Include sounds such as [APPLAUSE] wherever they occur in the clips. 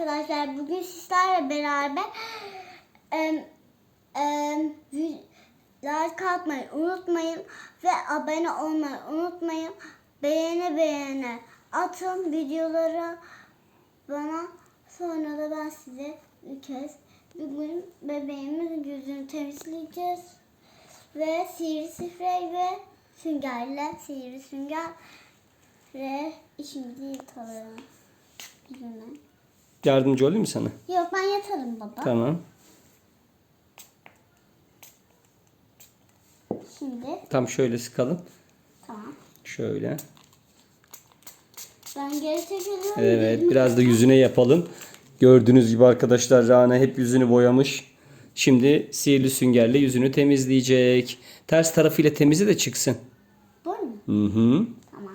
arkadaşlar. Bugün sizlerle beraber em, vi- like atmayı unutmayın ve abone olmayı unutmayın. Beğeni beğeni atın videoları bana. Sonra da ben size bir kez bugün bebeğimizin yüzünü temizleyeceğiz. Ve sihirli sprey ve süngerle sihirli sünger ve işimizi yatalım. Yüzüne. Yardımcı olayım mı sana? Yok ben yatarım baba. Tamam. Şimdi Tam şöyle sıkalım. tamam. Şöyle. Ben geri çekiliyorum. Evet biraz da yüzüne yapalım. Gördüğünüz gibi arkadaşlar Rana hep yüzünü boyamış. Şimdi sihirli süngerle yüzünü temizleyecek. Ters tarafıyla temizle de çıksın. Bu mu? Hı hı. Tamam.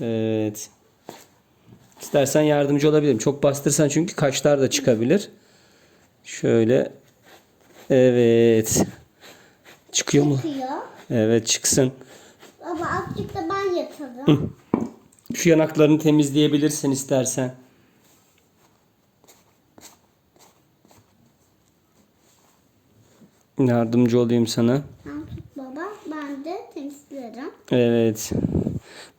Evet. İstersen yardımcı olabilirim. Çok bastırsan çünkü kaşlar da çıkabilir. Şöyle. Evet. Çıkıyor mu? Çıkıyor. Evet çıksın. Baba azıcık da ben yatarım. Şu yanaklarını temizleyebilirsin istersen. Yardımcı olayım sana. Baba. Ben de temizlerim. Evet.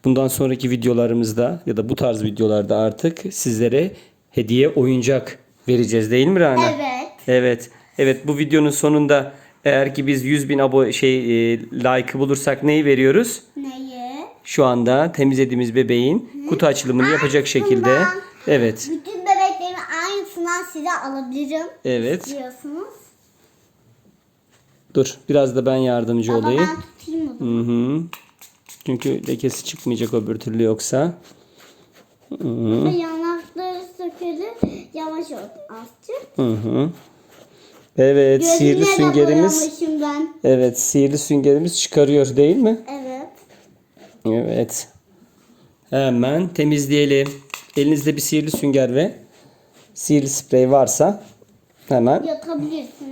Bundan sonraki videolarımızda ya da bu tarz videolarda artık sizlere hediye oyuncak vereceğiz değil mi Rana? Evet. Evet. Evet bu videonun sonunda eğer ki biz 100 bin abo şey e, like bulursak neyi veriyoruz? Neyi? Şu anda temizlediğimiz bebeğin kutu açılımını yapacak şekilde. Evet. Bütün bebeklerin aynısından size alabilirim. Evet. Diyorsunuz. Dur biraz da ben yardımcı Baba olayım. ben tutayım o zaman. Hı hı. Çünkü lekesi çıkmayacak öbür türlü yoksa. Ve yanakları sökülür. Yavaş ol azıcık. Hı hı. Evet sihirli Gözüne de süngerimiz. Evet sihirli süngerimiz çıkarıyor değil mi? Evet. Evet. Hemen temizleyelim. Elinizde bir sihirli sünger ve sihirli sprey varsa hemen Yatabilirsiniz.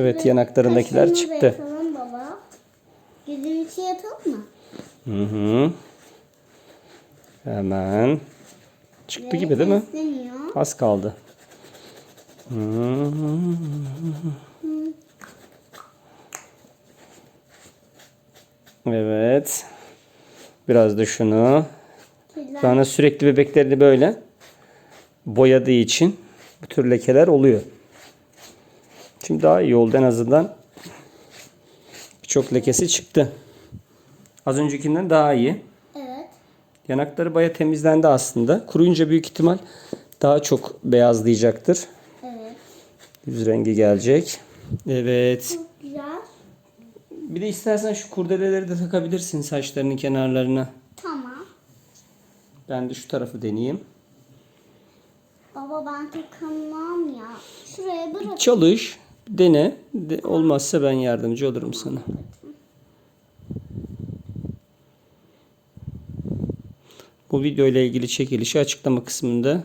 Evet yanaklarındakiler çıktı. Yatalım baba. Gözün içi yatalım mı? Hı hı. Hemen çıktı gibi değil mi? Besleniyor. Az kaldı. Hı. Evet. Biraz da şunu. Rana sürekli bebeklerini böyle boyadığı için bu tür lekeler oluyor. Şimdi daha iyi oldu en azından. Birçok lekesi çıktı. Az öncekinden daha iyi. Evet. Yanakları baya temizlendi aslında. Kuruyunca büyük ihtimal daha çok beyazlayacaktır. Evet. Yüz rengi gelecek. Evet. Çok güzel. Bir de istersen şu kurdeleleri de takabilirsin saçlarının kenarlarına. Tamam. Ben de şu tarafı deneyeyim. Baba ben takamam ya. Şuraya bırak. Çalış, dene. De, olmazsa ben yardımcı olurum sana. Bu video ile ilgili çekilişi açıklama kısmında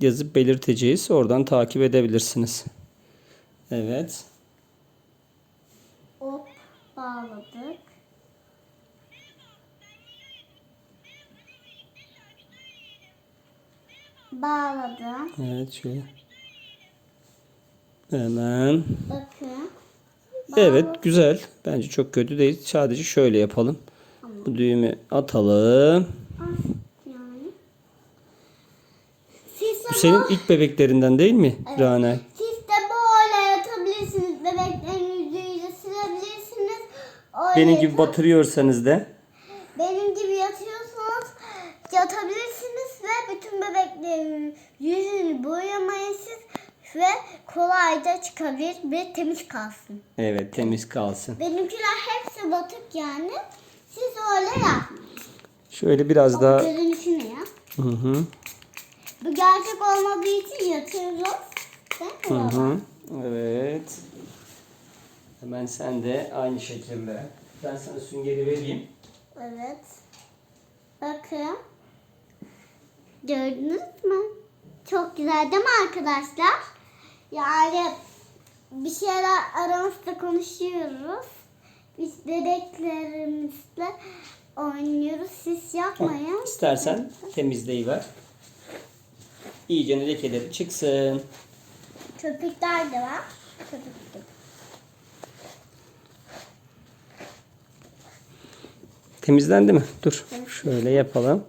yazıp belirteceğiz. Oradan takip edebilirsiniz. Evet. Hop bağladık. Bağladım. Evet şöyle. Hemen. Bakın. Evet güzel. Bence çok kötü değil. Sadece şöyle yapalım. Bu düğümü atalım. Ah, Bu senin ilk bebeklerinden değil mi Rana? siz de böyle yatabilirsiniz. Bebeklerin yüzüyle silebilirsiniz. Öyle Benim gibi batırıyorsanız da Benim gibi yatıyorsanız yatabilirsiniz ve bütün bebeklerin yüzünü boyamayın siz ve kolayca çıkabilir ve temiz kalsın. evet temiz kalsın. Benimkiler hepsi batık yani. Siz öyle yap. Şöyle biraz daha Gözün içine ya. hı hı, Bu gerçek olmadığı için yatıyoruz. Değil mi hı hı. Evet. Hemen sen de aynı şekilde. Ben sana süngeri vereyim. Evet. Bakın. Gördünüz mü? Çok güzel değil mi arkadaşlar? Yani bir şeyler aramızda konuşuyoruz. Biz bebeklerimizle oynuyoruz. Siz yapmayın. İstersen temizleyiver. İyice lekeleri çıksın. Köpükler de var. Köpük de. Temizlendi mi? Dur. Şöyle yapalım.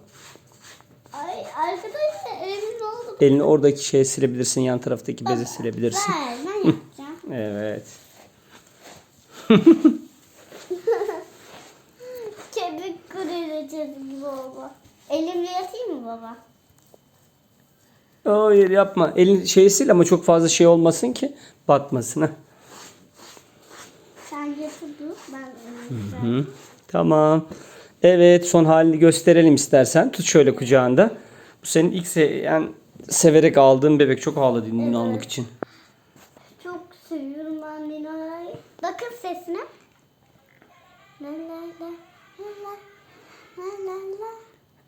Ay arkadaşlar elim oldu. Elini oradaki şeye silebilirsin. Yan taraftaki bezi silebilirsin. Ver ben yapacağım. [LAUGHS] Evet. [LAUGHS] Kemik kırılacak gibi baba. Elimle yatayım mı baba? Hayır yapma. Elin şeyi sil ama çok fazla şey olmasın ki batmasın. Ha. Sen yatı dur. Ben Hı. Tamam. Evet son halini gösterelim istersen. Tut şöyle kucağında. Bu senin ilk se- yani severek aldığın bebek. Çok ağladı bunu almak için. Çok seviyorum ben Nina'yı. Bakın sesine. La la la la la la la la.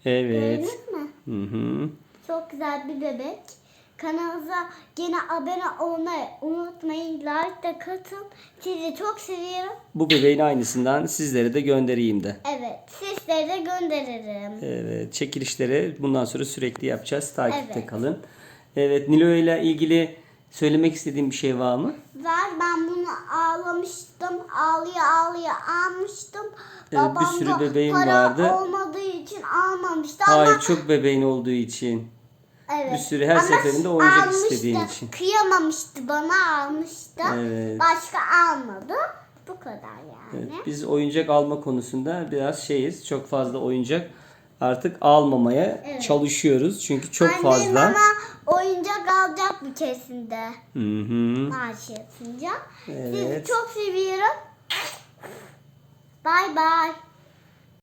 Evet. Gördünüz mü? Hı hı. Çok güzel bir bebek. Kanalımıza gene abone olmayı unutmayın. Like de katın. Sizi çok seviyorum. Bu bebeğin aynısından sizlere de göndereyim de. Evet. Sizlere de gönderirim. Evet, çekilişleri bundan sonra sürekli yapacağız. Takipte Evet. kalın. Evet, Nilo ile ilgili söylemek istediğim bir şey var mı? Var ben bunu ağlamıştım. Ağlaya ağlaya almıştım. Evet, bir Babam sürü da bebeğim para vardı. olmadığı için almamıştı Hayır, ama çok bebeğin olduğu için. Evet. bir sürü her Ama seferinde oyuncak almıştı. istediğin için. Kıyamamıştı bana almıştı. Evet. Başka almadı. Bu kadar yani. Evet, biz oyuncak alma konusunda biraz şeyiz. Çok fazla oyuncak artık almamaya Evet. çalışıyoruz. Çünkü çok Annem fazla. bana oyuncak alacak bir keresinde. Hı hı. Maaşı yatınca. Evet. Sizi çok seviyorum. Bay bay.